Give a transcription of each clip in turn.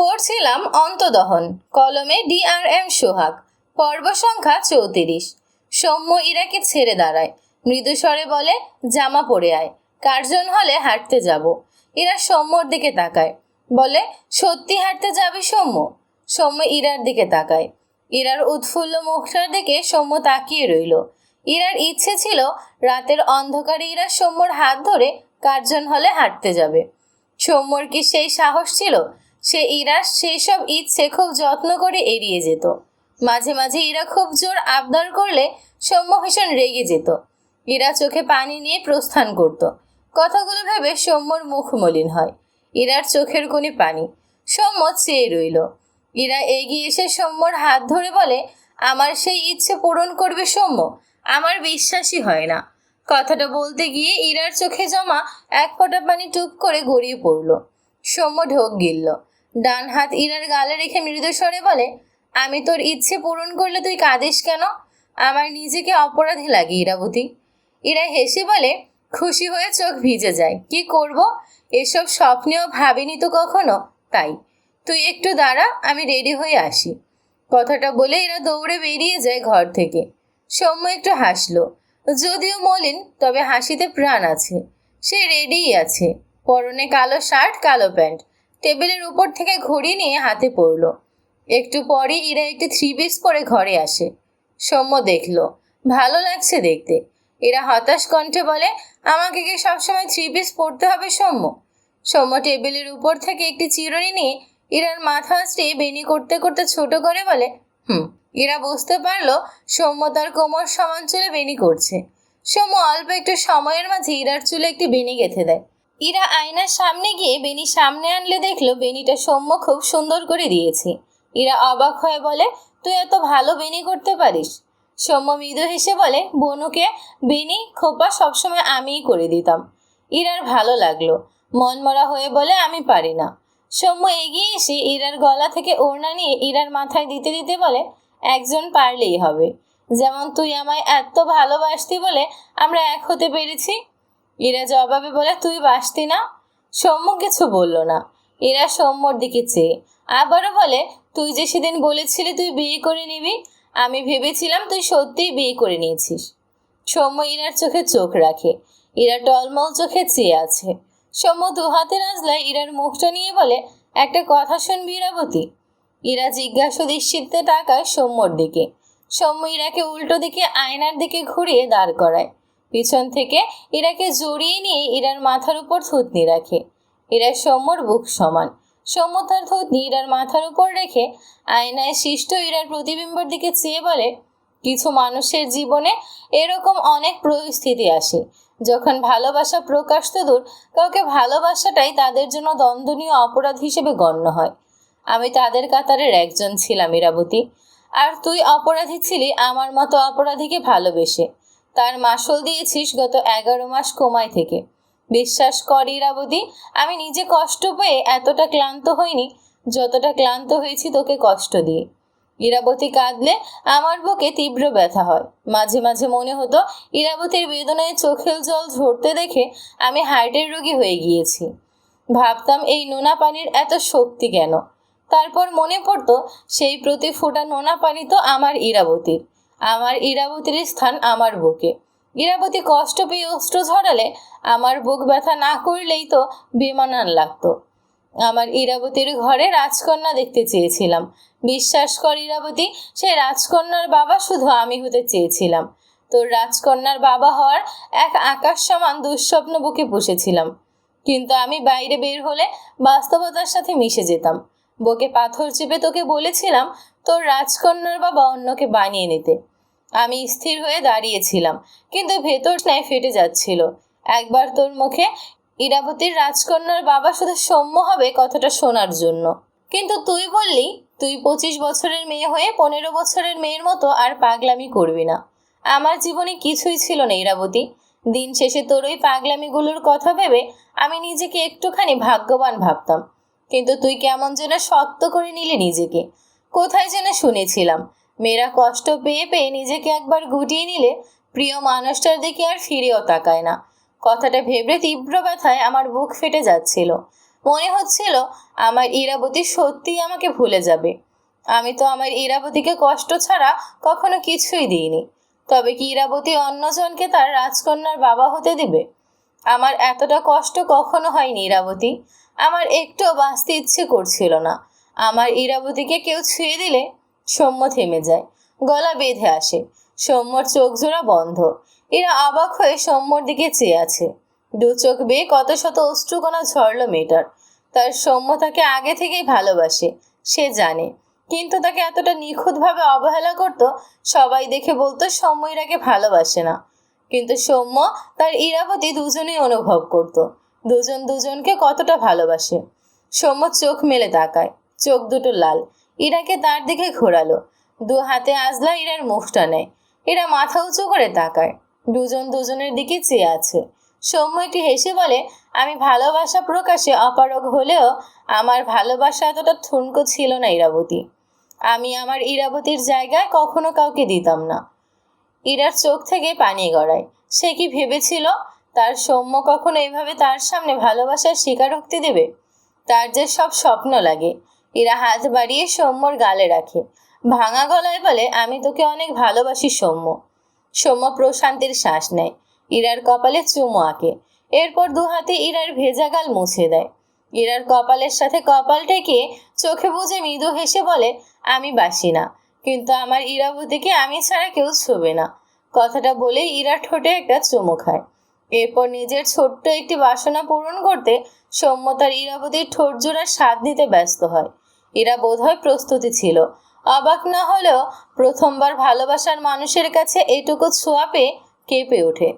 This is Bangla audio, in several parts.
পড়ছিলাম অন্তদহন, কলমে ডিআরএম সোহাগ, পর্ব সংখ্যা চৌত্রিশ। সৌম্য ইরাকে ছেড়ে দাঁড়ায়, মৃদু স্বরে বলে, জামা পরে আয়, কার্জন হলে হাঁটতে যাব। ইরা সৌম্যর দিকে তাকায়, বলে, সত্যি হাঁটতে যাবে সৌম্য? সৌম্য ইরার দিকে তাকায়, ইরার উৎফুল্ল মুখটার দিকে সৌম্য তাকিয়ে রইল। ইরার ইচ্ছে ছিল, রাতের অন্ধকারে ইরা সৌম্যর হাত ধরে কার্জন হলে হাঁটতে যাবে। সৌম্যর কি সেই সাহস ছিল? সে ইরা সেই সব ইচ্ছে খুব যত্ন করে এড়িয়ে যেত। মাঝে মাঝে ইরা খুব জোর আবদার করলে সৌম্য ভীষণ রেগে যেত। ইরা চোখে পানি নিয়ে প্রস্থান করত। কথাগুলো ভেবে সৌম্যর মুখ মলিন হয়। ইরার চোখের কোণে পানি। সৌম্য চেয়ে রইল। ইরা এগিয়ে এসে সৌম্যর হাত ধরে বলে, আমার সেই ইচ্ছে পূরণ করবে সৌম্য। আমার বিশ্বাসই হয় না। কথাটা বলতে গিয়ে ইরার চোখে জমা এক ফোঁটা পানি টুপ করে গড়িয়ে পড়ল। সৌম্য ঢোক গিলল। ডান হাত ইরার গালে রেখে মৃদু স্বরে বলে, আমি তোর ইচ্ছে পূরণ করলে তুই কাঁদিস কেন? আমার নিজেকে অপরাধী লাগে ইরাবতী। ইরা হেসে বলে, খুশি হয়ে চোখ ভিজে যায়। কি করব? এসব স্বপ্নেও ভাবিনি তো কখনো, তাই। তুই একটু দাঁড়া, আমি রেডি হয়ে আসি। কথাটা বলে এরা দৌড়ে বেরিয়ে যায় ঘর থেকে। সৌম্য একটু হাসলো। যদিও মলিন, তবে হাসিতে প্রাণ আছে। সে রেডিই আছে। পরনে কালো শার্ট, কালো প্যান্ট। টেবিলের উপর থেকে ঘড়ি নিয়ে হাতে পড়ল। একটু পরে ইরা একটি থ্রি পিস করে ঘরে আসে। সৌম্য দেখল, ভালো লাগছে দেখতে। এরা হতাশ কণ্ঠে বলে, আমাকে কি সবসময় থ্রি পিস পরতে হবে সৌম্য? সৌম্য টেবিলের উপর থেকে একটি চিরুনি নিয়ে ইরার মাথা আঁচড়ে বেনি করতে করতে ছোট করে বলে, হুম, ইরা বুঝতে পারল সৌম্য তার কোমর সমান চুলে বেনি করছে। সৌম্য অল্প একটু সময়ের মাঝে ইরার চুলে একটি বেনি গেঁথে দেয়। ইরা আয়নার সামনে গিয়ে বেনি সামনে আনলে দেখল বেনিটা সৌম্য খুব সুন্দর করে দিয়েছে। ইরা অবাক হয়ে বলে, তুই এত ভালো বেনি করতে পারিস? সৌম্য মৃদু হেসে বলে, বনুকে বেনি খোপা সবসময় আমিই করে দিতাম। ইরার ভালো লাগল। মনমরা হয়ে বলে, আমি পারি না। সৌম্য এগিয়ে এসে ইরার গলা থেকে ওড়না নিয়ে ইরার মাথায় দিতে দিতে বলে, একজন পারলেই হবে। যেমন তুই আমায় এত ভালোবাসতি বলে আমরা এক হতে পেরেছি ইরা জবাবে বলে, তুই বাসতি না? সৌম্য কিছু বলল না। ইরা সৌম্যর দিকে চেয়ে, আবারও বলে, তুই যে সেদিন বলেছিলি তুই বিয়ে করে নিবি, আমি ভেবেছিলাম তুই সত্যিই বিয়ে করে নিয়েছিস। সৌম্য ইরার চোখে চোখ রাখে। ইরা টলমল চোখে চেয়ে আছে। সৌম্য দু হাতে নাজলায় ইরার মুখটা নিয়ে বলে, একটা কথা শুনবি ইরাবতী? ইরা জিজ্ঞাসা দৃষ্টিতে তাকায় সৌম্যর দিকে। সৌম্য ইরাকে উল্টো দিকে আয়নার দিকে ঘুরিয়ে দাঁড় করায়। পিছন থেকে ইরাকে জড়িয়ে নিয়ে ইরার মাথার উপর থুতনি রাখে। ইরা সৌম্যর বুক সমান। সৌম্য থুতনি ইরার মাথার উপর রেখে আয়নায় সৃষ্ট ইরার প্রতিবিম্বর দিকে চেয়ে বলে, কিছু মানুষের জীবনে এরকম অনেক পরিস্থিতি আসে। যখন ভালোবাসা প্রকাশ তো দূর, কাউকে ভালোবাসাটাই তাদের জন্য দ্বন্দ্বনীয় অপরাধ হিসেবে গণ্য হয়। আমি তাদের কাতারের একজন ছিলাম, ইরাবতী। আর তুই অপরাধী ছিলি, আমার মতো অপরাধীকে ভালোবেসে। তার মাসল দিয়েছিস গত এগারো মাস কোমায় থেকে। বিশ্বাস কর ইরাবতী, আমি নিজে কষ্ট পেয়ে এতটা ক্লান্ত হইনি, যতটা ক্লান্ত হয়েছি তোকে কষ্ট দিয়ে। ইরাবতী কাঁদলে আমার বুকে তীব্র ব্যথা হয়। মাঝে মাঝে মনে হতো ইরাবতীর বেদনায় চোখের জল ঝরতে দেখে আমি হার্টের রোগী হয়ে গিয়েছি। ভাবতাম এই নোনা পানির এত শক্তি কেন? তারপর মনে পড়তো সেই প্রতি ফোটা নোনা পানি তো আমার ইরাবতীর। আমার ইরাবতীর স্থান আমার বুকে। ইরাবতী কষ্ট পেয়ে অস্ত্র ঝরালে আমার বুক ব্যথা না করলেই তো বেমানান লাগতো। আমার ইরাবতীর ঘরে রাজকন্যা দেখতে চেয়েছিলাম। বিশ্বাস কর ইরাবতী, সে রাজকন্যার বাবা শুধু আমি হতে চেয়েছিলাম। তোর রাজকন্যার বাবা হওয়ার এক আকাশ সমান দুঃস্বপ্ন বুকে পুষেছিলাম। কিন্তু আমি বাইরে বের হলে বাস্তবতার সাথে মিশে যেতাম। বুকে পাথর চেপে তোকে বলেছিলাম তোর রাজকন্যার বাবা অন্যকে বানিয়ে নিতে। আমি স্থির হয়ে দাঁড়িয়েছিলাম, কিন্তু ভেতর ন্যায় ফেটে যাচ্ছিল। একবার তোর মুখে ইরাবতীর রাজকন্যার বাবা শুধু সৌম্য হবে কথাটা শোনার জন্য। কিন্তু তুই বললি, তুই পঁচিশ বছরের মেয়ে হয়ে পনেরো বছরের মেয়ের মতো আর পাগলামি করবি না। আমার জীবনে কিছুই ছিল না ইরাবতী। দিন শেষে তোর ওই পাগলামিগুলোর কথা ভেবে আমি নিজেকে একটুখানি ভাগ্যবান ভাবতাম। কিন্তু তুই কেমন যেন শক্ত করে নিলি নিজেকে। কোথায় যেন শুনেছিলাম মেয়েরা কষ্ট পেয়ে পেয়ে নিজেকে একবার গুটিয়ে নিলে প্রিয় মানুষটার দিকে আর ফিরেও তাকায় না। কথাটা ভেবে তীব্র ব্যথায় আমার বুক ফেটে যাচ্ছিল। মনে হচ্ছিল আমার ইরাবতী সত্যিই আমাকে ভুলে যাবে। আমি তো আমার ইরাবতীকে কষ্ট ছাড়া কখনো কিছুই দিইনি। তবে কি ইরাবতী অন্যজনকে তার রাজকন্যার বাবা হতে দিবে? আমার এতটা কষ্ট কখনো হয়নি ইরাবতী। আমার একটুও বাঁচতে ইচ্ছে করছিল না। আমার ইরাবতীকে কেউ ছুঁয়ে দিলে সৌম্য থেমে যায়। গলা বেঁধে আসে। সৌম্যর চোখ জোড়া বন্ধ। এরা অবাক হয়ে সৌম্যর দিকে চেয়ে আছে। দু চোখ বেয়ে কত শত অশ্রুকণা ঝরল মেয়েটার। তার সৌম্য তাকে আগে থেকেই ভালোবাসে, সে জানে। কিন্তু তাকে এতটা নিখুঁতভাবে অবহেলা করতো, সবাই দেখে বলতো সৌম্য ইরাকে ভালোবাসে না। কিন্তু সৌম্য তার ইরাবতী দুজনেই অনুভব করত। দুজন দুজনকে কতটা ভালোবাসে। সৌম্য চোখ মেলে তাকায়। চোখ দুটো লাল। ইরাকে তার দিকে ঘোরালো। দু হাতে আজলা ইরার মুখটা নেয়। এরা মাথা উঁচু করে তাকায়। দুজন দুজনের দিকে চেয়ে আছে। সৌম্য একটি হেসে বলে, আমি ভালোবাসা প্রকাশে অপারগ হলেও আমার ভালোবাসা এতটা ঠুনকো ছিল না ইরাবতী। আমি আমার ইরাবতীর জায়গায় কখনো কাউকে দিতাম না। ইরার চোখ থেকে পানি গড়ায়। সে কি ভেবেছিল, তার সৌম্য কখনো এভাবে তার সামনে ভালোবাসার স্বীকারোক্তি দেবে? তার যে সব স্বপ্ন লাগে। ইরা হাত বাড়িয়ে সৌম্যর গালে রাখে। ভাঙা গলায় বলে, আমি তোকে অনেক ভালোবাসি, সৌম্য। সৌম্য প্রশান্তির শ্বাস নেয়। ইরার কপালে চুমো আঁকে। এরপর দু হাতে ইরার ভেজা গাল মুছে দেয়। ইরার কপালের সাথে কপাল টেকিয়ে চোখে বুঝে মৃদু হেসে বলে, আমি বাসি না। কিন্তু আমার ইরাবতীকে আমি ছাড়া কেউ ছবে না। কথাটা বলেই ইরা ঠোঁটে একটা চুমু খায়। এরপর নিজের ছোট্ট একটি বাসনা পূরণ করতে সৌম্য তার ইরাবতীর ঠোঁট জোড়ার স্বাদ নিতে ব্যস্ত হয়। এরা বোধহয় প্রস্তুতি ছিল। অবাক না হলেও প্রথমবার ভালোবাসার মানুষের কাছে এইটুকু ছোঁয়া পেয়ে কেঁপে ওঠে।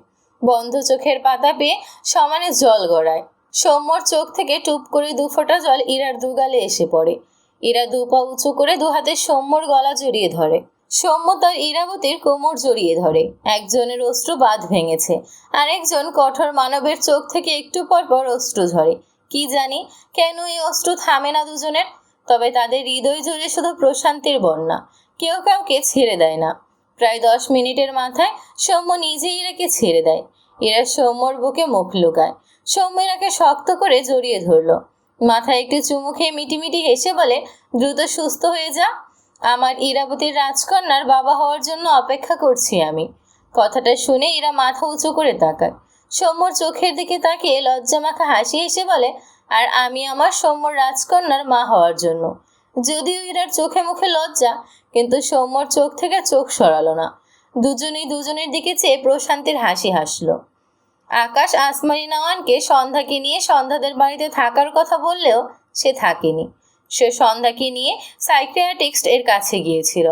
বন্ধ চোখের পাতা পেয়ে সমানে জল গড়ায়। সৌম্যর চোখ থেকে টুপ করে দু ফোঁটা জল ইরার দুগালে এসে পড়ে। ইরা দু পা উঁচু করে দু হাতে সৌম্যর গলা জড়িয়ে ধরে। সৌম্য তার ইরাবতীর কোমর জড়িয়ে ধরে। একজনের অশ্রু বাঁধ ভেঙেছে। আরেকজন কঠোর মানবের চোখ থেকে একটু পর পর অশ্রু ঝরে। কি জানি কেন এই অশ্রু থামে না দুজনের। তবে তাদের হৃদয় জুড়ে শুধু প্রশান্তির বন্যা। কেউ কাউকে ছেড়ে দেয় না। প্রায় দশ মিনিটের মাথায় সৌম্য নিজেই ইরাকে ছেড়ে দেয়। এরা সৌম্যর বুকে মুখ লুকায়। সৌম্য ইরাকে শক্ত করে জড়িয়ে ধরলো। মাথায় একটু চুমু খেয়ে মিটিমিটি হেসে বলে, দ্রুত সুস্থ হয়ে যা। আমার ইরাবতীর রাজকন্যার বাবা হওয়ার জন্য অপেক্ষা করছি আমি। কথাটা শুনে এরা মাথা উঁচু করে তাকায়। সৌম্যর চোখের দিকে তাকিয়ে লজ্জা মাখা হাসি হেসে বলে আর আমি আমার সৌম্যর রাজকন্যার মা হওয়ার জন্য। যদিও ইরার চোখে মুখে লজ্জা, কিন্তু সৌম্যর চোখ থেকে চোখ সরালো না। দুজনেই দুজনের দিকে চেয়ে প্রশান্তির হাসি হাসলো। আকাশ আসমানি নওয়ানকে সন্ধ্যাকে নিয়ে সন্ধ্যাদের বাড়িতে থাকার কথা বললেও সে থাকেনি। সে সন্ধ্যাকে নিয়ে সাইক্রিয়াটিক্সট এর কাছে গিয়েছিল।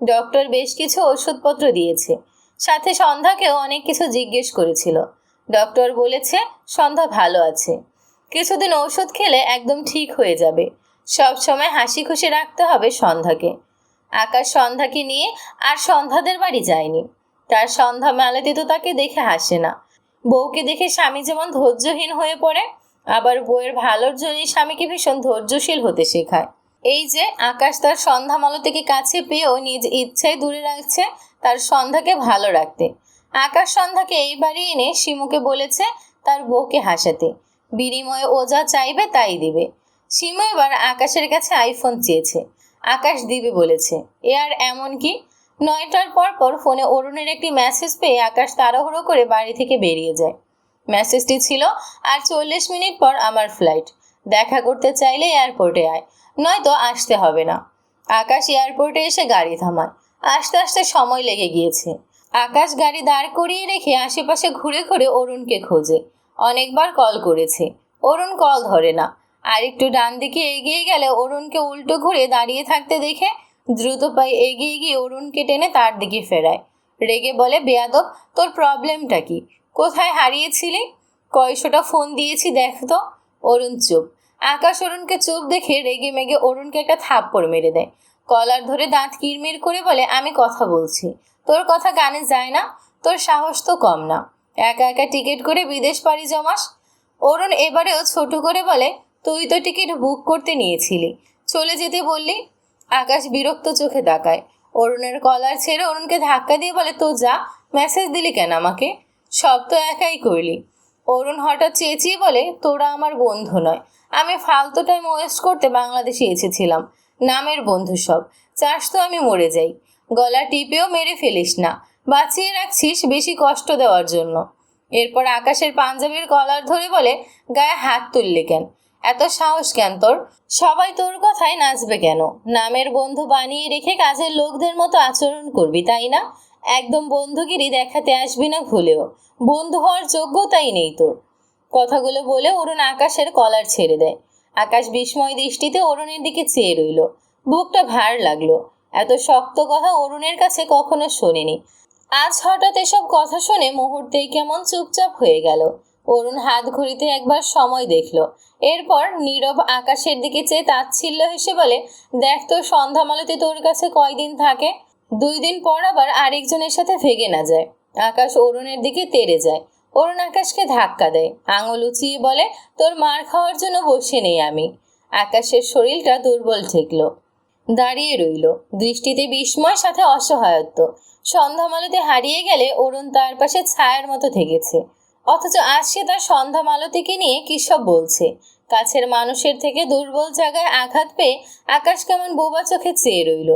ডক্টর বেশ কিছু ওষুধপত্র দিয়েছে। সাথে সন্ধ্যাকেও অনেক কিছু জিজ্ঞেস করেছিল। ডক্টর বলেছে, সন্ধ্যা ভালো আছে। কিছুদিন ঔষধ খেলে একদম ঠিক হয়ে যাবে। সব সময় হাসি খুশি রাখতে হবে সন্ধ্যাকে। আকাশ সন্ধ্যাকে নিয়ে আর সন্ধ্যাদের বাড়ি যায়নি। তার সন্ধ্যা মেলাতে তো তাকে দেখে হাসে না। বউকে দেখে স্বামী যেমন ধৈর্যহীন হয়ে পড়ে, আবার বউয়ের ভালোর জন্যই স্বামীকে ভীষণ ধৈর্যশীল হতে শেখায়। এই যে আকাশ তার সন্ধ্যা মালতীকে কাছে পেয়েও নিজ ইচ্ছায় দূরে রাখছে, তার সন্ধ্যাকে ভালো রাখতে। আকাশ সন্ধ্যাকে এই বাড়ি এনে শিমুকে বলেছে তার বউকে হাসাতে। বিনিময়ে ও যা চাইবে তাই দিবে। শিমু এবার আকাশের কাছে আইফোন চেয়েছে। আকাশ দিবে বলেছে। এ আর এমন কি? নয়টার পর পর ফোনে অরুণের একটি মেসেজ পেয়ে আকাশ তাড়াহুড়ো করে বাড়ি থেকে বেরিয়ে যায়। মেসেজটি ছিল, আর চল্লিশ মিনিট পর আমার ফ্লাইট দেখা করতে চাইলে এয়ারপোর্টে আয়। নয়তো আসতে হবে না। আকাশ এয়ারপোর্টে এসে গাড়ি থামায়। আস্তে আস্তে সময় লেগে গিয়েছে। আকাশ গাড়ি দাঁড় করিয়ে রেখে আশেপাশে ঘুরে ঘুরে অরুণকে খোঁজে। অনেকবার কল করেছে। অরুণ কল ধরে না। আর একটু ডান দিকে এগিয়ে গেলে অরুণকে উল্টো ঘুরে দাঁড়িয়ে থাকতে দেখে দ্রুত পায়ে এগিয়ে গিয়ে অরুণকে টেনে তার দিকে ফেরায়। রেগে বলে, বেয়াদব, তোর প্রবলেমটা কি? কোথায় হারিয়েছিলি? কয়শোটা ফোন দিয়েছি, দেখ তো। অরুণ চুপ। আকাশ অরুণকে চুপ দেখে রেগে মেগে অরুণকে একটা থাপ্পড় মেরে দেয়। কলার ধরে দাঁত কিরমির করে বলে, আমি কথা বলছি। তোর কথা কানে যায় না। তোর সাহস তো কম না। একা একা টিকিট করে বিদেশ পাড়ি জমাস? অরুণ এবারেও ছোট করে বলে, তুই তো টিকিট বুক করতে নিয়েছিলি। চলে যেতে বললি, আকাশ বিরক্ত চোখে তাকায়। অরুণের কলার ছেড়ে অরুণকে ধাক্কা দিয়ে বলে, তো যা মেসেজ দিলি কেন আমাকে? সব তো একাই করলি। অরুণ হঠাৎ চেঁচিয়ে বলে, তোরা আমার বন্ধু নয়। আমি ফালতু টাইম ওয়েস্ট করতে বাংলাদেশে এসেছিলাম। নামের বন্ধু সব। চাস তো আমি মরে যাই। গলা টিপেও মেরে ফেলিস না। বাঁচিয়ে রাখছিস বেশি কষ্ট দেওয়ার জন্য। এরপর আকাশের পাঞ্জাবির কলার ধরে বলে গায়ে হাত তুললে কেন? এত সাহস কেন তোর? সবাই তোর কথায় নাচবে কেন? নামের বন্ধু বানিয়ে রেখে কাজের লোকদের মতো আচরণ করবি, তাই না? একদম বন্ধুগিরি দেখাতে আসবি না ভুলেও। বন্ধু হওয়ার যোগ্যতাই নেই তোর। কথাগুলো বলে অরুণ আকাশের কলার ছেড়ে দেয়। আকাশ বিস্ময় দৃষ্টিতে অরুণের দিকে চেয়ে রইল। বুকটা ভার লাগল। এত শক্ত কথা অরুণের কাছে কখনো শোনেনি। আজ হঠাৎ এসব কথা শুনে মুহূর্তেই কেমন চুপচাপ হয়ে গেল। অরুণ হাত ঘড়িতে একবার সময় দেখল। এরপর নীরব আকাশের দিকে চেয়ে তাচ্ছিল্য হেসে বলে, দেখ তো, সন্ধ্যামালতি তোর কাছে কয়দিন থাকে? দুই দিন পর আবার আরেকজনের সাথে ভেগে না যায়। আকাশ অরুণের দিকে তেড়ে যায়। অরুণ আকাশকে ধাক্কা দেয়। আঙুল উঁচিয়ে বলে, তোর মার খাওয়ার জন্য বসে নেই আমি। আকাশের শরীরটা দুর্বল ঠেকল। দাঁড়িয়ে রইল। দৃষ্টিতে বিস্ময়, সাথে অসহায়ত্ব। সন্ধ্যামালতি হারিয়ে গেলে অরুণ তার পাশে ছায়ার মতো থেকেছে। অথচ আজ সে তার সন্ধ্যামালতিকে নিয়ে কী সব বলছে? কাছের মানুষের থেকে দুর্বল জায়গায় আঘাত পেয়ে আকাশ কেমন বোবা চোখে চেয়ে রইল।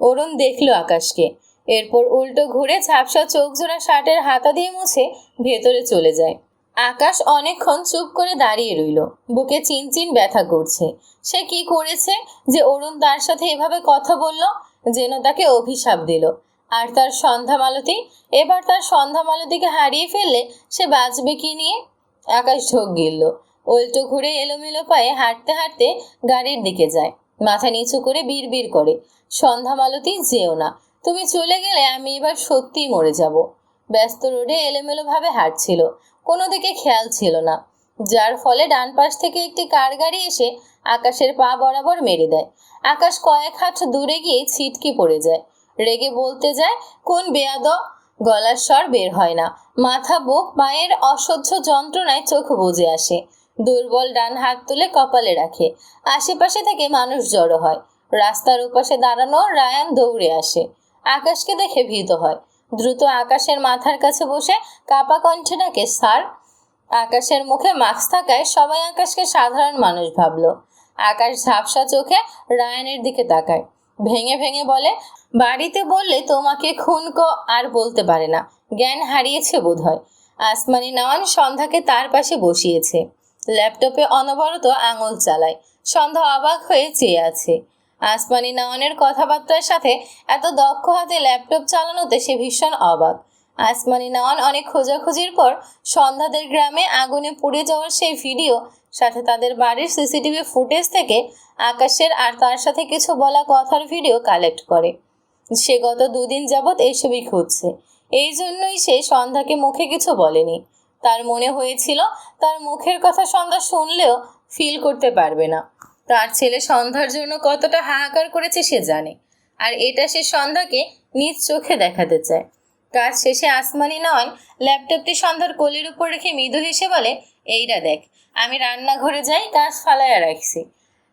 অরুণ দেখল আকাশকে। এরপর উল্টো ঘুরে ঝাপসা চোখ জোড়া শার্টের হাতা দিয়ে মুছে ভেতরে চলে যায়। আকাশ অনেকক্ষণ চুপ করে দাঁড়িয়ে রইল। বুকে চিনচিন ব্যথা করছে। সে কি করেছে যে অরুণ তার সাথে এভাবে কথা বলল, যেন তাকে অভিশাপ দিল। আর তার সন্ধ্যামালতি? এবার তার সন্ধ্যামালতিকে হারিয়ে ফেললে সে বাঁচবে কি নিয়ে? আকাশ ঢোক গিলল। উল্টো ঘুরে এলোমেলো পায়ে হাঁটতে হাঁটতে গাড়ির দিকে যায়। মাথা নিচু করে বিড়বিড় করে। সন্ধ্যামালতি, যেও না। তুমি চলে গেলে আমি এবার সত্যিই মরে যাব। ব্যস্ত রোডে এলোমেলোভাবে হাঁটছিল। কোনো দিকে খেয়াল ছিল না, যার ফলে ডান পাশ থেকে একটি কার গাড়ি এসে আকাশের পা বরাবর মেরে দেয়। আকাশ কয়েক হাত দূরে গিয়ে ছিটকে পড়ে যায়। রেগে বলতে যায়, কোন বেয়াদ, গলার স্বর বের হয় না। মাথা, বুক, পায়ের অসহ্য যন্ত্রণায় চোখ বুজে আসে। দুর্বল ডান হাত তুলে কপালে রাখে। আশেপাশে থেকে মানুষ জড়ো হয়। রাস্তার উপাশে দাঁড়ানো রায়ান দৌড়ে আসে। আকাশকে দেখে ভীত হয়। দ্রুত আকাশের মাথার কাছে বসে কাপা কণ্ঠে ডাকে স্যার। আকাশের মুখে মাস্ক থাকায় সবাই আকাশকে সাধারণ মানুষ ভাবলো। আকাশ ঝাপসা চোখে রায়ানের দিকে তাকায়। ভেঙে ভেঙে বলে, বাড়িতে বললে তোমাকে খুন ক আর বলতে পারে না। জ্ঞান হারিয়েছে বোধ হয় আসমানি নওয়ান সন্ধ্যাকে তার পাশে বসিয়েছে। ল্যাপটপে অনবরত আঙুল চালায়। সন্ধ্যা অবাক হয়ে চেয়ে আছে। আসমানি নওয়ানের কথাবার্তার সাথে এত দক্ষ হাতে ল্যাপটপ চালানোতে সে ভীষণ অবাক। আসমানি নওয়ান অনেক খোঁজাখুঁজির পর সন্ধ্যাদের গ্রামে আগুনে পুড়ে যাওয়ার সেই ভিডিও, সাথে তাদের বাড়ির সিসিটিভি ফুটেজ থেকে আকাশের আর তার সাথে কিছু বলা কথার ভিডিও কালেক্ট করে। সে গত দুদিন যাবৎ এইসবই খুঁজছে। এই জন্যই সে সন্ধ্যাকে মুখে কিছু বলেনি। তার মনে হয়েছিল তার মুখের কথা সন্ধ্যা শুনলেও ফিল করতে পারবে না। তার ছেলে সন্ধ্যার জন্য কতটা হাহাকার করেছে সে জানে। আর এটা সে সন্ধ্যাকে নিজ চোখে দেখাতে চায়। কাজ শেষে আসমানি নয় ল্যাপটপটি সন্ধ্যার কোলের উপর রেখে মৃদু হেসে বলে এইটা দেখ, আমি রান্নাঘরে যাই, কাজ ফালাইয়া রাখছি।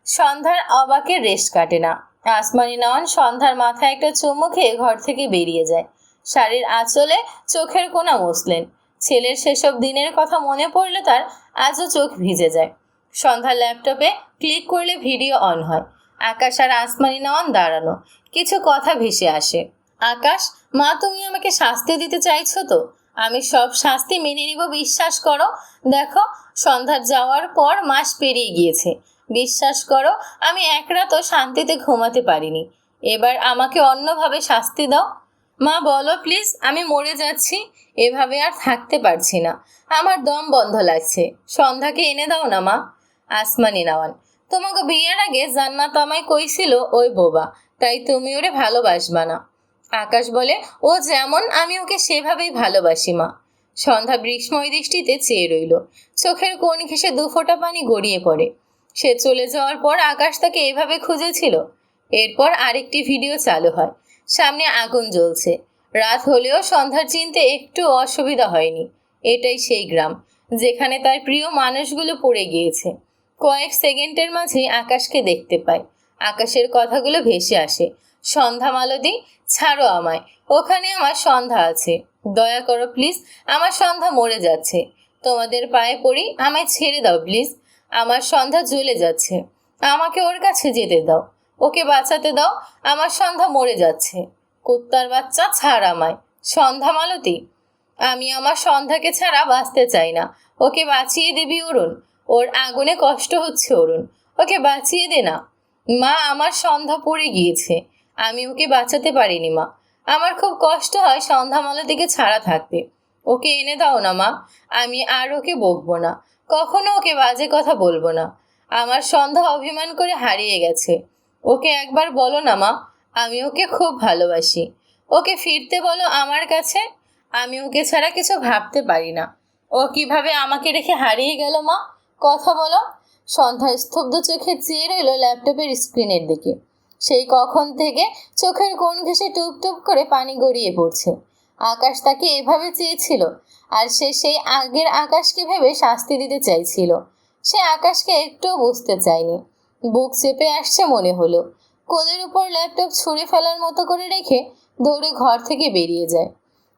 সন্ধ্যার অবাকের রেস্ট কাটে না। আসমানি নয়ন সন্ধ্যার মাথায় একটা চুমু খেয়ে ঘর থেকে বেরিয়ে যায়। শাড়ির আঁচলে চোখের কোনা মসলেন ছেলের সেসব দিনের কথা মনে পড়লে তার আজও চোখ ভিজে যায়। সন্ধ্যার ল্যাপটপে ক্লিক করলে ভিডিও অন হয়। আকাশ আর আসমানি নয়ন দাঁড়ানো। কিছু কথা ভেসে আসে। আকাশ, মা, তুমি আমাকে শাস্তি দিতে চাইছো তো? আমি সব শাস্তি মেনে নিব, বিশ্বাস করো। দেখো সন্ধ্যার যাওয়ার পর মাস পেরিয়ে গিয়েছে। বিশ্বাস করো, আমি এক রাতও শান্তিতে ঘুমাতে পারিনি। এবার আমাকে অন্যভাবে শাস্তি দাও। মা, বলো প্লিজ, আমি মরে যাচ্ছি। এভাবে আর থাকতে পারছি না। আমার দম বন্ধ লাগছে। সন্ধ্যাকে এনে দাও না, মা। আসমানি নাওয়ান। তোমাকে বিয়ের আগে জান্নাত আমায় কইছিল ওই বোবা, তাই তুমি ওরে ভালোবাসবা না। আকাশ বলে, ও যেমন, আমি ওকে সেভাবেই ভালোবাসি মা। সন্ধ্যা গ্রীষ্ময় দৃষ্টিতে চেয়ে রইল। চোখের কোণ ঘেসে দু ফোঁটা পানি গড়িয়ে পড়ে। সে চলে যাওয়ার পর আকাশ তাকে এভাবে খুঁজেছিল। এরপর আরেকটি ভিডিও চালু হয়। সামনে আগুন জ্বলছে। রাত হলেও সন্ধ্যার চিনতে একটু অসুবিধা হয়নি। এটাই সেই গ্রাম, যেখানে তার প্রিয় মানুষগুলো পড়ে গিয়েছে। কয়েক সেকেন্ডের মাঝেই আকাশকে দেখতে পায়। আকাশের কথাগুলো ভেসে আসে। সন্ধ্যা মালতী, ছাড়ো আমায়। ওখানে আমার সন্ধ্যা আছে। দয়া করো প্লিজ আমার সন্ধ্যা মরে যাচ্ছে। তোমাদের পায়ে পড়ি, আমায় ছেড়ে দাও প্লিজ আমার সন্ধ্যা জ্বলে যাচ্ছে। আমাকে ওর কাছে যেতে দাও। ওকে বাঁচাতে দাও, আমার সন্ধ্যা মরে যাচ্ছে। কুত্তার বাচ্চা, ছাড় আমায়। সন্ধ্যা মালতী, আমি আমার সন্ধ্যাকে ছাড়া বাঁচতে চাই না। ওকে বাঁচিয়ে দিবি অরুণ। ওর আগুনে কষ্ট হচ্ছে, অরুণ। ওকে বাঁচিয়ে দে না। মা, আমার সন্ধ্যা পড়ে গিয়েছে। আমি ওকে বাঁচাতে পারিনি, মা। আমার খুব কষ্ট হয় সন্ধ্যা মালতীকে ছাড়া থাকতে। ওকে এনে দাও না, মা। আমি আর ওকে বকবো না। কখনো ওকে বাজে কথা বলব না। আমার সন্ধ্যা অভিমান করে হারিয়ে গেছে। ওকে একবার বলো না, মা। আমি ওকে খুব ভালোবাসি। ওকে ফিরতে বলো আমার কাছে। আমি ওকে ছাড়া কিছু ভাবতে পারি না। ও কীভাবে আমাকে রেখে হারিয়ে গেল, মা? কথা বলো। সন্ধ্যা স্তব্ধ চোখে চেয়ে রইল ল্যাপটপের স্ক্রিনের দিকে। সেই কখন থেকে চোখের কোণ টুপ টুপ করে পানি গড়িয়ে পড়ছে। আকাশ তাকে এভাবে চেয়েছিল, আর সে সেই আগের আকাশকে ভেবে শাস্তি দিতে চাইছিল। সে আকাশকে একটুও বুঝতে চায়নি। বুক চেপে আসছে মনে হলো। কোলের উপর ল্যাপটপ ছুঁড়ে ফেলার মতো করে রেখে দৌড়ে ঘর থেকে বেরিয়ে যায়।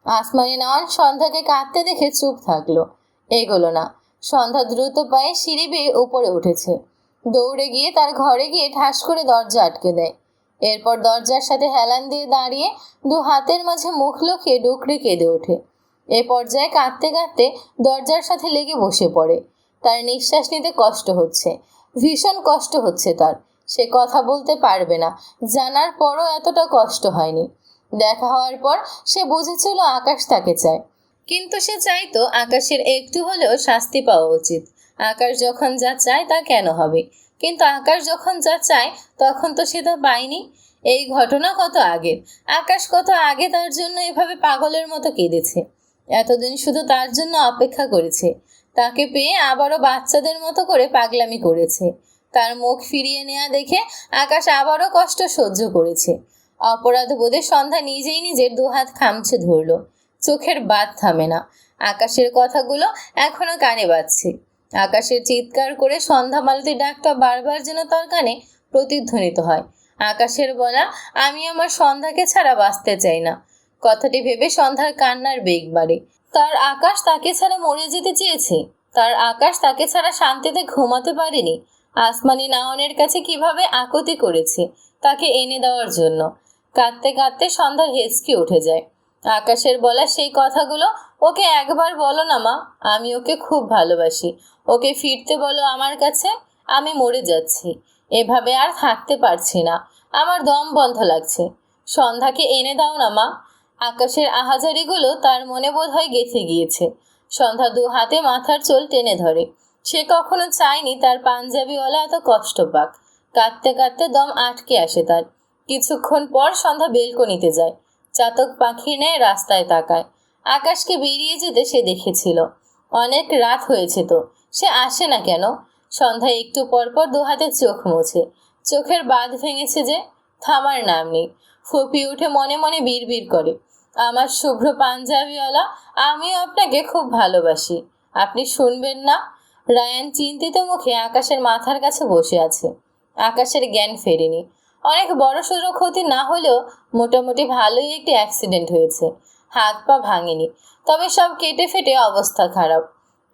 আসমানি নেওয়ান সন্ধ্যাকে কাঁদতে দেখে চুপ থাকল। এগোলো না। সন্ধ্যা দ্রুত পায়ে সিঁড়ি বেয়ে উপরে উঠেছে। দৌড়ে গিয়ে তার ঘরে গিয়ে ঠাস করে দরজা আটকে দেয়। এরপর দরজার সাথে হেলান দিয়ে দাঁড়িয়ে দু হাতের মাঝে মুখ লুকিয়ে ডুকরে কেঁদে ওঠে। এ পর্যায়ে কাঁদতে কাঁদতে দরজার সাথে লেগে বসে পড়ে। তার নিঃশ্বাস নিতে কষ্ট হচ্ছে, ভীষণ কষ্ট হচ্ছে তার। সে কথা বলতে পারবে না, জানার পরও এতটা কষ্ট হয়নি। দেখা হওয়ার পর সে বুঝেছিল আকাশ তাকে চায়। কিন্তু সে চাইতো আকাশের একটু হলেও শাস্তি পাওয়া উচিত। আকাশ যখন যা চায় তা কেন হবে? কিন্তু আকাশ যখন যা চায়, তখন তো সে তা পায়নি। এই ঘটনা কত আগের? আকাশ কত আগে তার জন্য এভাবে পাগলের মতো কেঁদেছে? এতদিন শুধু তার জন্য অপেক্ষা করেছে। তাকে পেয়ে আবারও বাচ্চাদের মতো করে পাগলামি করেছে। তার মুখ ফিরিয়ে নেওয়া দেখে আকাশ আবারও কষ্ট সহ্য করেছে। অপরাধ বোধে সন্ধ্যা নিজেই নিজের দুহাত খামছে ধরল। চোখের বাদ থামে না। আকাশের কথাগুলো এখনও কানে বাজছে। আকাশের চিৎকার করে সন্ধ্যা মালতির ডাকটা বারবার যেন তার কানে প্রতিধ্বনিত হয়। আকাশের বলা, আমি আমার সন্ধ্যাকে ছাড়া বাঁচতে চাই না। কথাটি ভেবে সন্ধ্যার কান্নার বেগ বাড়ে। তার আকাশ তাকে ছাড়া মরে যেতে চেয়েছে? তার আকাশ তাকে ছাড়া শান্তিতে ঘুমাতে পারেনি? আসমানি নাওনের কাছে কীভাবে আকুতি করেছে তাকে এনে দেওয়ার জন্য? কাঁদতে কাঁদতে সন্ধ্যার হেঁচকি উঠে যায়। আকাশের বলা সেই কথাগুলো ওকে একবার বলো না মা, আমি ওকে খুব ভালোবাসি। ওকে ফিরতে বলো আমার কাছে, আমি মরে যাচ্ছি। এভাবে আর থাকতে পারছি না। আমার দম বন্ধ লাগছে। সন্ধ্যাকে এনে দাও না মা। আকাশের আহাজারিগুলো তার মনে বোধ হয় গেঁথে গিয়েছে। সন্ধ্যা দু হাতে মাথার চোল টেনে ধরে। সে কখনো চায়নি তার পাঞ্জাবিওয়ালা এত কষ্ট পাক। কাঁদতে কাঁদতে দম আটকে আসে তার। কিছুক্ষণ পর সন্ধ্যা বেলকনিতে যায়। চাতক পাখির ন্যায় রাস্তায় তাকায়। আকাশকে বেরিয়ে যেতে সে দেখেছিল। অনেক রাত হয়েছে তো, সে আসে না কেন? সন্ধ্যায় একটু পরপর দুহাতে চোখ মুছে। চোখের বাঁধ ভেঙেছে যে, থামার নাম নেই। ফুপিয়ে উঠে মনে মনে বিড়বিড় করে, আমার শুভ্র পাঞ্জাবিওয়ালা, আমিও আপনাকে খুব ভালোবাসি। আপনি শুনবেন না? রায়ান চিন্তিত মুখে আকাশের মাথার কাছে বসে আছে। আকাশের জ্ঞান ফেরেনি। অনেক বড় সড়ো ক্ষতি না হলেও মোটামুটি ভালোই একটি অ্যাক্সিডেন্ট হয়েছে। হাত পা ভাঙেনি। তবে সব কেটে ফেটে অবস্থা খারাপ।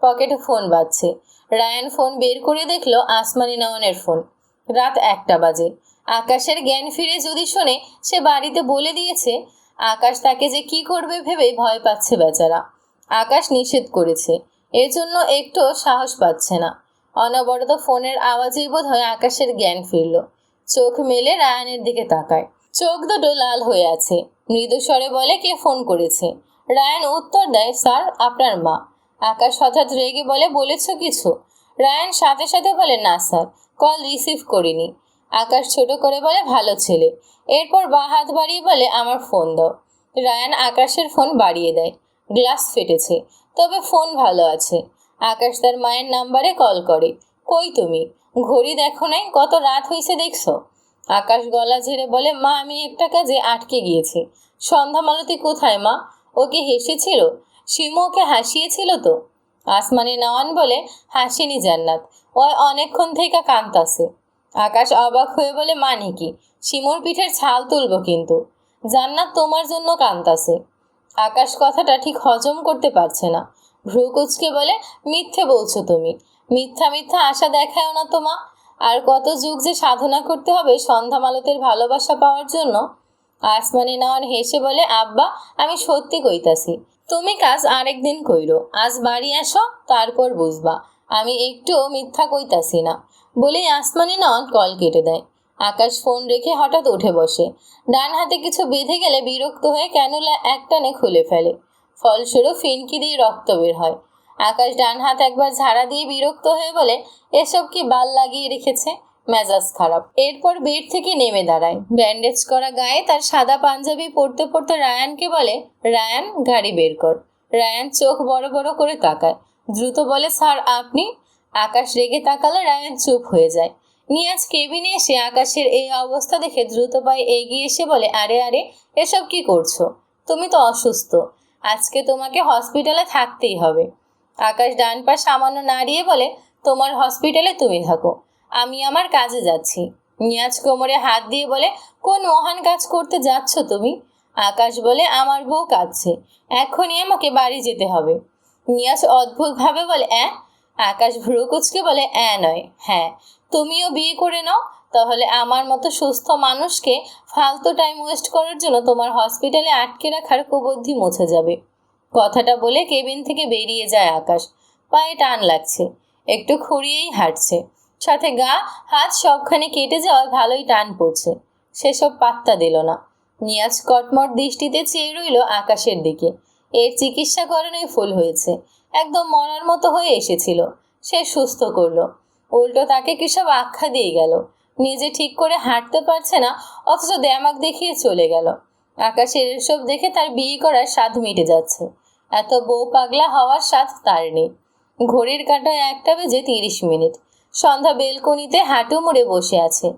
পকেটে ফোন বাজছে। রায়ান ফোন বের করে দেখল আসমানি নয়নের ফোন রাত একটা বাজে। আকাশের জ্ঞান ফিরে যদি শোনে, সে বাড়িতে বলে দিয়েছে, আকাশ তাকে যে কি করবে ভেবে ভয় পাচ্ছে বেচারা। আকাশ নিষেধ করেছে। এজন্য একটু সাহস পাচ্ছে না। অনবরত ফোনের আওয়াজেই বোধ হয় আকাশের জ্ঞান ফিরল। চোখ মেলে রায়ানের দিকে তাকায়। চোখ দুটো লাল হয়ে আছে। মৃদু স্বরে বলে, কে ফোন করেছে? রায়ান উত্তর দেয়, স্যার, আপনার মা। আকাশ হঠাৎ রেগে বলে, বলেছ কিছু? রায়ান সাথে সাথে বলে, না, স্যার, কল রিসিভ করিনি। আকাশ ছোট করে বলে, ভালো ছেলে। এরপর বা হাত বাড়িয়ে বলে, আমার ফোন দাও। রায়ান আকাশের ফোন বাড়িয়ে দেয়। গ্লাস ফেটেছে, তবে ফোন ভালো আছে। আকাশ তার মায়ের নাম্বারে কল করে। কই তুমি? ঘড়ি দেখো নাই? কত রাত হয়েছে দেখছ? আকাশ গলা ঝেড়ে বলে, মা, আমি একটা কাজে আটকে গিয়েছি। সন্ধ্যা মালতী কোথায়, মা? ওকে হেসেছিল? শিমু ওকে হাসিয়েছিল তো? আসমানি নওয়ান বলে, হাসিনি জান্নাত। ও অনেকক্ষণ থেকে কান্তাছে আকাশ অবাক হয়ে বলে মানে কি? শিমুর পিঠের ছাল তুলবো কিন্তু। জান্নাত তোমার জন্য কান্তাছে আকাশ কথাটা ঠিক হজম করতে পারছে না। ভ্রু কুচকে বলে, মিথ্যে বলছো তুমি। মিথ্যা মিথ্যা আশা দেখায়ও না তোমা আর কত যুগ যে সাধনা করতে হবে সন্ধ্যা মালতের ভালোবাসা পাওয়ার জন্য। আসমানি নয়ন হেসে বলে, আব্বা, আমি সত্যি কইতাছি। তুমি কাজ আরেকদিন কইরো। আজ বাড়ি আসো, তারপর বুঝবা। আমি একটুও মিথ্যা কইতাছি না। বলেই আসমানি নয়ন কল কেটে দেয়। আকাশ ফোন রেখে হঠাৎ উঠে বসে। ডান হাতে কিছু বেঁধে গেলে বিরক্ত হয়ে ক্যানুলা একটানে খুলে ফেলে। ফলস্বরূপ ফিনকি দিয়ে রক্ত বের হয়। আকাশ ডান হাত একবার ঝাড়া দিয়ে বিরক্ত হয়ে বলে, এসব কি বাল লাগিয়ে রেখেছে? মেজাজ খারাপ। এরপর বেড থেকে নেমে দাঁড়ায়। ব্যান্ডেজ করা গায়ে তার সাদা পাঞ্জাবি পরতে পরতে রায়ানকে বলে, রায়ান, গাড়ি বের কর। রায়ান চোখ বড় বড় করে তাকায়। দ্রুত বলে, স্যার, আপনি? আকাশ রেগে তাকালে রায়ান চুপ হয়ে যায়। নিয়াজ কেবিনে এসে আকাশের এই অবস্থা দেখে দ্রুত পায়ে এগিয়ে এসে বলে, আরে আরে, এসব কি করছ? তুমি তো অসুস্থ। আজকে তোমাকে হসপিটালে থাকতেই হবে। আকাশ ডান পা সামান্য নাড়িয়ে বলে, তোমার হসপিটালে তুমি থাকো। আমি আমার কাজে যাচ্ছি। নিয়াজ কোমরে হাত দিয়ে বলে, কোন মহান কাজ করতে যাচ্ছ তুমি? আকাশ বলে, আমার বউ কাঁদছে। এখনই আমাকে বাড়ি যেতে হবে। নিয়াজ অদ্ভুতভাবে বলে, অ্যাঁ? আকাশ ভ্রু কুচকে বলে, অ্যাঁ নয়। হ্যাঁ তুমিও বিয়ে করে নাও। তাহলে আমার মতো সুস্থ মানুষকে ফালতু টাইম ওয়েস্ট করার জন্য তোমার হসপিটালে আটকে রাখার কুবুদ্ধি মুছে যাবে। কথাটা বলে কেবিন থেকে বেরিয়ে যায় আকাশ। পায়ে টান লাগছে। একটু খুঁড়িয়েই হাঁটছে। সাথে গা, হাত সবখানে কেটে যাওয়ায় ভালোই টান পড়ছে। সেসব পাত্তা দিল না। নিয়াজ কটমট দৃষ্টিতে চেয়ে রইল আকাশের দিকে। এর চিকিৎসা করানোই ফুল হয়েছে। একদম মরার মতো হয়ে এসেছিল। সে সুস্থ করল। উল্টো তাকে কিসব আখ্যা দিয়ে গেল? নিজে ঠিক করে হাঁটতে পারছে না, অথচ দ্যামাক দেখিয়ে চলে গেল। আকাশের এসব দেখে তার বিয়ে করার স্বাদ মিটে যাচ্ছে। এত বউ পাগলা হওয়ার স্বাদ তার নেই। ঘড়ির কাঁটায় একটা বেজে তিরিশ মিনিট। সন্ধ্যা বেলকনিতে হাঁটু মুড়ে বসে আছে।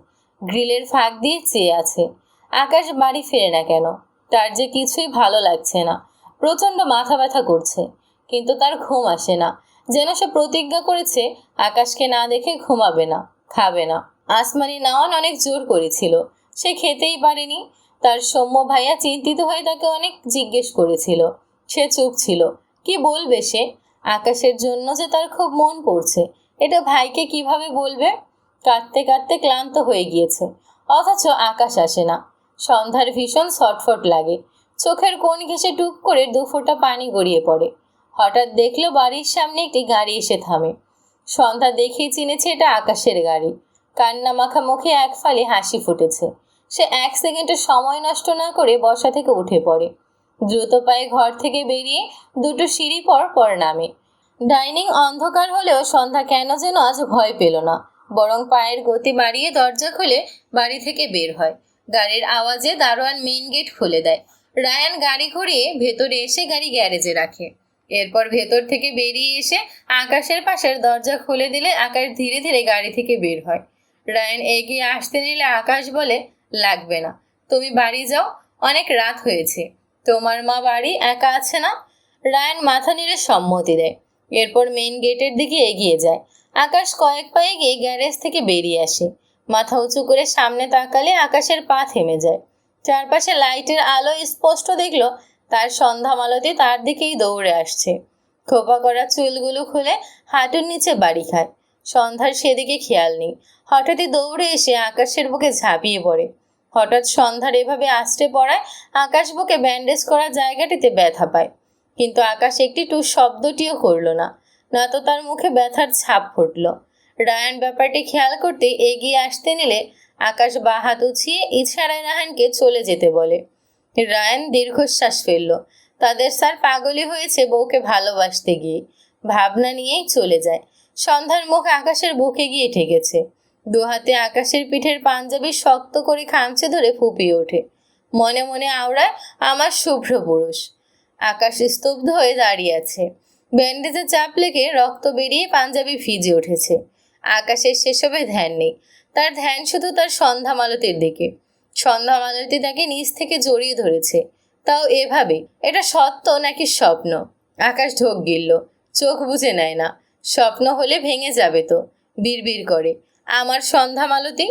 গ্রিলের ফাঁক দিয়ে চেয়ে আছে। আকাশ বাড়ি ফেরে না কেন? তার যে কিছুই ভালো লাগছে না। প্রচণ্ড মাথা ব্যথা করছে। কিন্তু তার ঘুম আসে না। যেন সে প্রতিজ্ঞা করেছে, আকাশকে না দেখে ঘুমাবে না, খাবে না। আসমানি নাওয়ান অনেক জোর করেছিল। সে খেতেই পারেনি। তার সৌম্য ভাইয়া চিন্তিত হয়ে তাকে অনেক জিজ্ঞেস করেছিল। সে চুপ ছিল। কি বলবে সে? আকাশের জন্য যে তার খুব মন পড়ছে। এটা ভাইকে কীভাবে বলবে? কাঁদতে কাঁদতে ক্লান্ত হয়ে গিয়েছে। অথচ আকাশ আসে না। সন্ধ্যার ভীষণ ছটফট লাগে। চোখের কোণ ঘেঁষে টুপ করে দু ফোঁটা পানি গড়িয়ে পড়ে। হঠাৎ দেখল বাড়ির সামনে একটি গাড়ি এসে থামে। সন্ধ্যা দেখেই চিনেছে এটা আকাশের গাড়ি। কান্না মাখা মুখে এক ফালি হাসি ফুটেছে। সে এক সেকেন্ডে সময় নষ্ট না করে বসা থেকে উঠে পড়ে। দ্রুত পায়ে ঘর থেকে বেরিয়ে দুটো সিঁড়ি পর পর নামে। ডাইনিং অন্ধকার হলেও সন্ধ্যা কেন যেন আজ ভয় পেল না, বরং পায়ের গতি বাড়িয়ে দরজা খুলে বাড়ি থেকে বের হয়। গাড়ির আওয়াজে দারোয়ান মেইন গেট খুলে দেয়। রায়ান গাড়ি ঘুরিয়ে ভেতরে এসে গাড়ি গ্যারেজে রাখে। এরপর ভেতর থেকে বেরিয়ে এসে আকাশের পাশের দরজা খুলে দিলে আকাশ ধীরে ধীরে গাড়ি থেকে বের হয়। রায়ান এগিয়ে আসতে নিলে আকাশ বলে, লাগবে না। তুমি বাড়ি যাও, অনেক রাত হয়েছে। তোমার মা বাড়ি একা আছে না? রায়ান মাথা নেড়ে সম্মতি দেয়। এরপর মেইন গেটের দিকে এগিয়ে যায়। আকাশ কয়েক পায়ে গিয়ে গ্যারেজ থেকে বেরিয়ে আসে। মাথা উঁচু করে সামনে তাকালে আকাশের পা থেমে যায়। চারপাশে লাইটের আলো স্পষ্ট দেখল তার সন্ধ্যা মালতি তার দিকেই দৌড়ে আসছে। খোপা করা চুলগুলো খুলে হাঁটুর নিচে বাড়ি খায়। সন্ধ্যার সেদিকে খেয়াল নেই। হঠাৎই দৌড়ে এসে আকাশের বুকে ঝাঁপিয়ে পড়ে। হঠাৎ সন্ধ্যার এভাবে আষ্টে পড়ায় আকাশ বুকে ব্যান্ডেজ করা জায়গাটিতে ব্যথা পায়। কিন্তু আকাশ একটি টু শব্দটিও করল না। নয়তো তার মুখে ব্যথার ছাপ ফুটল। রায়ান ব্যাপারটি খেয়াল করতে এগিয়ে আসতে নিলে আকাশ বাহাত উছিয়ে ইশারায় রাহানকে চলে যেতে বলে। রায়ান দীর্ঘশ্বাস ফেলল। তাদের স্যার পাগলি হয়েছে বউকে ভালোবাসতে গিয়ে। ভাবনা নিয়েই চলে যায়। সন্ধ্যার মুখ আকাশের বুকে গিয়ে ঠেকেছে। দু হাতে আকাশের পিঠের পাঞ্জাবি শক্ত করে খামচে ধরে ফুপিয়ে ওঠে। মনে মনে আওড়ায়, আমার শুভ্র পুরুষ। আকাশ স্তব্ধ হয়ে দাঁড়িয়ে আছে। ব্যান্ডেজে চাপ লেগে রক্ত বেরিয়ে পাঞ্জাবি ভিজে উঠেছে। আকাশের সেসবে ধ্যান নেই। তার ধ্যান শুধু তার সন্ধ্যা মালতির দিকে। সন্ধ্যা মালতি তাকে নিচ থেকে জড়িয়ে ধরেছে। তাও এভাবে, এটা সত্য নাকি স্বপ্ন? আকাশ ঢোক গিলল। চোখ বুঝে নেয় না। স্বপ্ন হলে ভেঙে যাবে তো। বিড়বিড় করে। আমার সন্ধ্যা মালতী